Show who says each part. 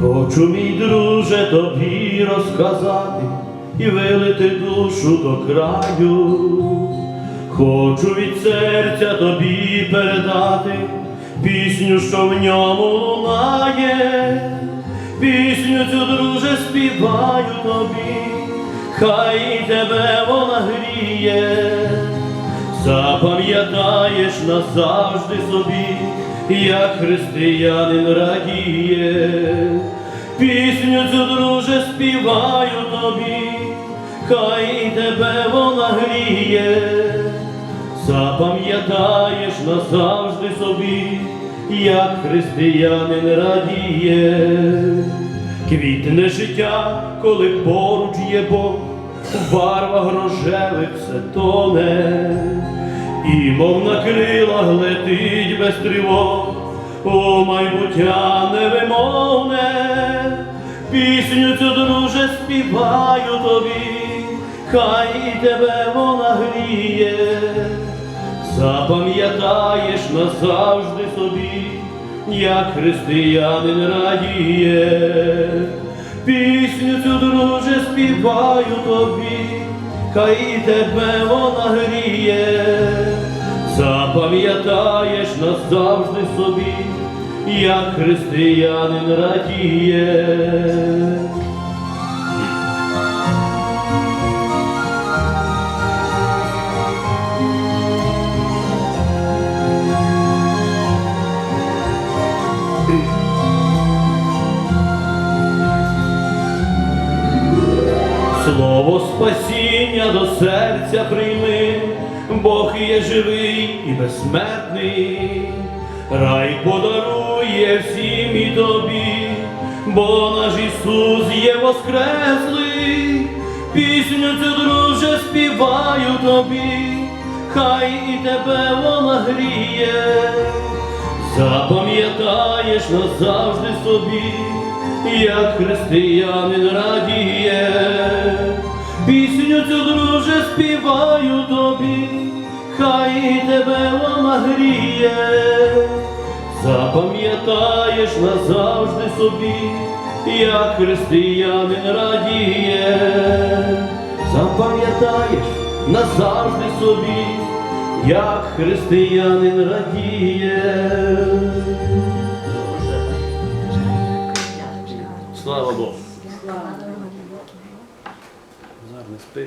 Speaker 1: Хочу, мій друже, тобі розказати і вилити душу до краю. Хочу від серця тобі передати пісню, що в ньому лунає, пісню цю, друже, співаю тобі, хай тебе вона гріє, запам'ятаєш назавжди собі, як християнин радіє, пісню цю, друже, співаю тобі, хай і тебе вона гріє, запам'ятаєш назавжди собі, як християнин радіє, квітне життя, коли поруч є Бог, в барвах рожевих все тоне, і мов на крилах летить без тривог, у майбуття невимовне, пісню цю, друже, співаю тобі, хай і тебе вона гріє, запам'ятаєш назавжди собі, як християнин радіє, пісню цю, друже, співаю тобі, хай і тебе вона гріє, запам'ятаєш назавжди собі, як християнин радіє. Слово спасіння до серця прийми, Бог є живий і безсмертний, рай подарує всім і тобі, бо наш Ісус є воскреслий, пісню цю, друже, співаю тобі, хай і тебе вона гріє, запам'ятаєш назавжди собі як християнин радіє, пісню цю, друже, співаю тобі, хай тебе вона гріє, запам'ятаєш назавжди собі, як християнин радіє, запам'ятаєш назавжди собі, як християнин радіє. Слава Богу. Зараз не спи.